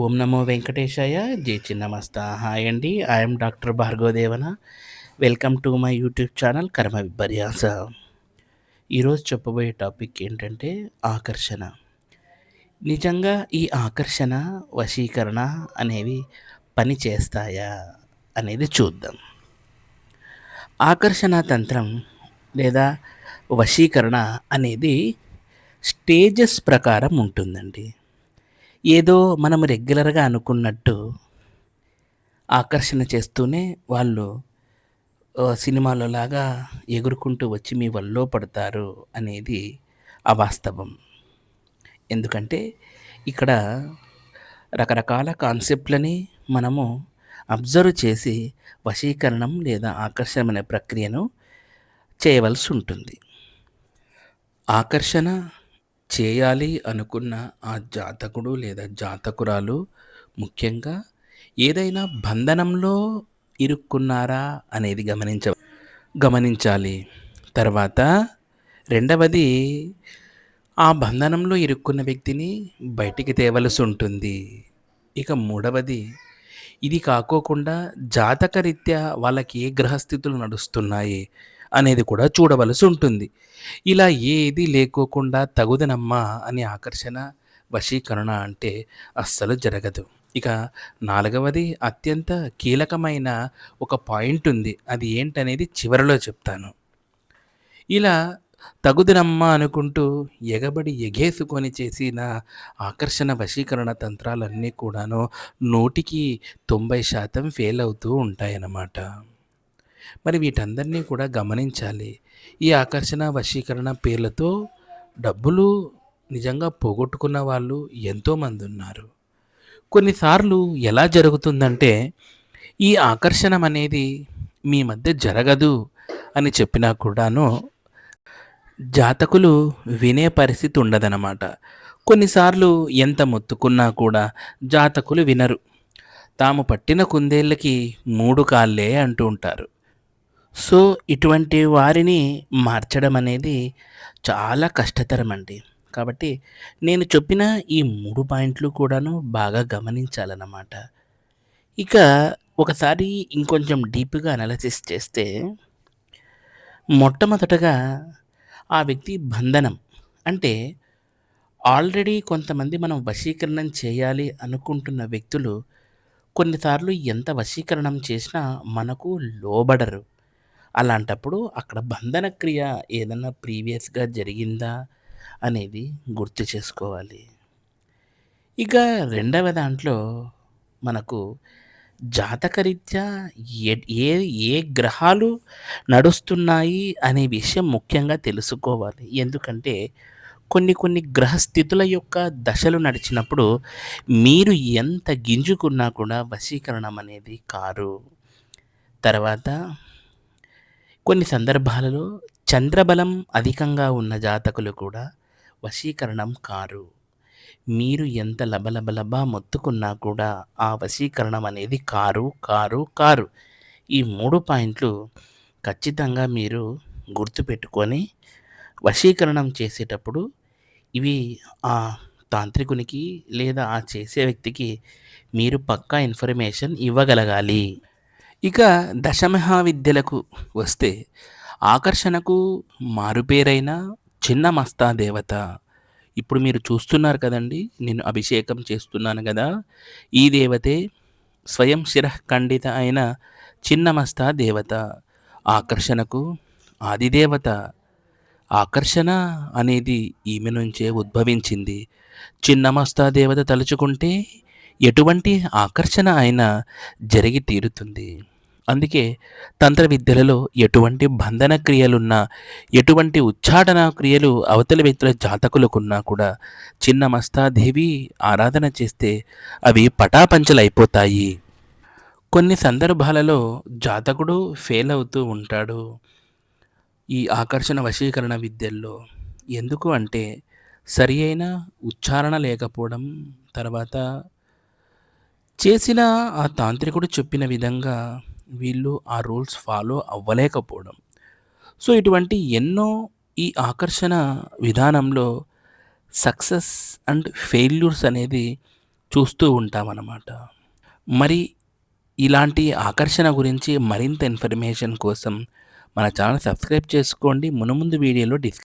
ఓం నమో వెంకటేశాయ జై చిన్నమస్త హాయ్ అండి I'm doctor భార్గవదేవన. Welcome to my YouTube channel కర్మ విపర్యాస ఈరోజు చెప్పబోయే టాపిక్ ఏంటంటే ఆకర్షణ. నిజంగా ఈ ఆకర్షణ వశీకరణ అనేవి పని చేస్తాయా అనేది చూద్దాం. ఆకర్షణ తంత్రం లేదా వశీకరణ అనేది స్టేజెస్ ప్రకారం ఉంటుందండి. ఏదో మనం రెగ్యులర్గా అనుకున్నట్టు ఆకర్షణ చేస్తూనే వాళ్ళు సినిమాలో లాగా ఎగురుకుంటూ వచ్చి మీ వల్లో పడతారు అనేది అవాస్తవం. ఎందుకంటే ఇక్కడ రకరకాల కాన్సెప్ట్లని మనము అబ్జర్వ్ చేసి వశీకరణం లేదా ఆకర్షణ అనే ప్రక్రియను చేయవలసి ఉంటుంది. ఆకర్షణ చేయాలి అనుకున్న ఆ జాతకుడు లేదా జాతకురాలు ముఖ్యంగా ఏదైనా బంధనంలో ఇరుక్కున్నారా అనేది గమనించ గమనించాలి. తర్వాత రెండవది ఆ బంధనంలో ఇరుక్కున్న వ్యక్తిని బయటికి తేవలసి ఉంటుంది. ఇక మూడవది ఇది కాకోకుండా జాతకరీత్యా వాళ్ళకి ఏ గ్రహస్థితులు నడుస్తున్నాయి? అనేది కూడా చూడవలసి ఉంటుంది. ఇలా ఏది లేకోకుండా తగుదనమ్మా అని ఆకర్షణ వశీకరణ అంటే అస్సలు జరగదు. ఇక నాలుగవది అత్యంత కీలకమైన ఒక పాయింట్ ఉంది. అది ఏంటనేది చివరిలో చెప్తాను. ఇలా తగుదినమ్మా అనుకుంటూ ఎగబడి ఎగేసుకొని చేసిన ఆకర్షణ వశీకరణ తంత్రాలన్నీ కూడాను నూటికి తొంభై శాతం ఫెయిల్ అవుతూ ఉంటాయన్నమాట. మరి వీటందరినీ కూడా గమనించాలి. ఈ ఆకర్షణ వశీకరణ పేర్లతో డబ్బులు నిజంగా పోగొట్టుకున్న వాళ్ళు ఎంతోమంది ఉన్నారు. కొన్నిసార్లు ఎలా జరుగుతుందంటే ఈ ఆకర్షణం అనేది మీ మధ్య జరగదు అని చెప్పినా కూడాను జాతకులు వినే పరిస్థితి ఉండదన్నమాట. కొన్నిసార్లు ఎంత మొత్తుకున్నా కూడా జాతకులు వినరు. తాము పట్టిన కుందేళ్ళకి మూడు కాళ్ళే అంటూ ఉంటారు. సో ఇటువంటి వారిని మార్చడం అనేది చాలా కష్టతరం అండి కాబట్టి నేను చెప్పిన ఈ మూడు పాయింట్లు కూడాను బాగా గమనించాలన్నమాట. ఇక ఒకసారి ఇంకొంచెం డీప్గా అనాలసిస్ చేస్తే మొట్టమొదటగా ఆ వ్యక్తి బంధనం అంటే ఆల్రెడీ కొంతమంది మనం వశీకరణం చేయాలి అనుకుంటున్న వ్యక్తులు కొన్నిసార్లు ఎంత వశీకరణం చేసినా మనకు లోబడరు. అలాంటప్పుడు అక్కడ బంధన క్రియ ఏదన్నా ప్రీవియస్గా జరిగిందా అనేది గుర్తు చేసుకోవాలి. ఇక రెండవ దాంట్లో మనకు జాతకరీత్యా ఏ ఏ ఏ గ్రహాలు నడుస్తున్నాయి అనే విషయం ముఖ్యంగా తెలుసుకోవాలి. ఎందుకంటే కొన్ని కొన్ని గ్రహస్థితుల యొక్క దశలు నడిచినప్పుడు మీరు ఎంత గింజుకున్నా కూడా వశీకరణం అనేది కారు. తర్వాత కొన్ని సందర్భాలలో చంద్రబలం అధికంగా ఉన్న జాతకులు కూడా వశీకరణం కారు. మీరు ఎంత లబలబలబా మొత్తుకున్నా కూడా ఆ వశీకరణం అనేది కారు కారు కారు. ఈ మూడు పాయింట్లు ఖచ్చితంగా మీరు గుర్తుపెట్టుకొని వశీకరణం చేసేటప్పుడు ఇవి ఆ తాంత్రికునికి లేదా ఆ చేసే వ్యక్తికి మీరు పక్కా ఇన్ఫర్మేషన్ ఇవ్వగలగాలి. ఇక దశమహావిద్యలకు వస్తే ఆకర్షణకు మారుపేరైన చిన్న మస్తా దేవత. ఇప్పుడు మీరు చూస్తున్నారు కదండి నేను అభిషేకం చేస్తున్నాను కదా. ఈ దేవతే స్వయం శిరఖండిత అయిన చిన్నమస్తా దేవత. ఆకర్షణకు ఆదిదేవత ఆకర్షణ అనేది ఈమె నుంచే ఉద్భవించింది. చిన్నమస్తా దేవత తలుచుకుంటే ఎటువంటి ఆకర్షణ అయినా జరిగి తీరుతుంది. అందుకే తంత్ర విద్యలలో ఎటువంటి బంధన క్రియలున్నా ఎటువంటి ఉచ్చాటన క్రియలు అవతలి వ్యక్తుల జాతకులకున్నా కూడా చిన్న మస్తాదేవి ఆరాధన చేస్తే అవి పటాపంచలైపోతాయి. కొన్ని సందర్భాలలో జాతకుడు ఫెయిల్ అవుతూ ఉంటాడు. ఈ ఆకర్షణ వశీకరణ విద్యల్లో ఎందుకు అంటే సరి అయిన ఉచ్చారణ లేకపోవడం తర్వాత చేసిన ఆ తాంత్రికుడు చెప్పిన విధంగా వీళ్ళు ఆ రూల్స్ ఫాలో అవ్వలేకపోవడం. సో ఇటువంటి ఎన్నో ఈ ఆకర్షణ విధానంలో సక్సెస్ అండ్ ఫెయిల్యూర్స్ అనేది చూస్తూ ఉంటామన్నమాట. మరి ఇలాంటి ఆకర్షణ గురించి మరింత ఇన్ఫర్మేషన్ కోసం మన ఛానల్ సబ్స్క్రైబ్ చేసుకోండి. మునుముందు వీడియోలో డిస్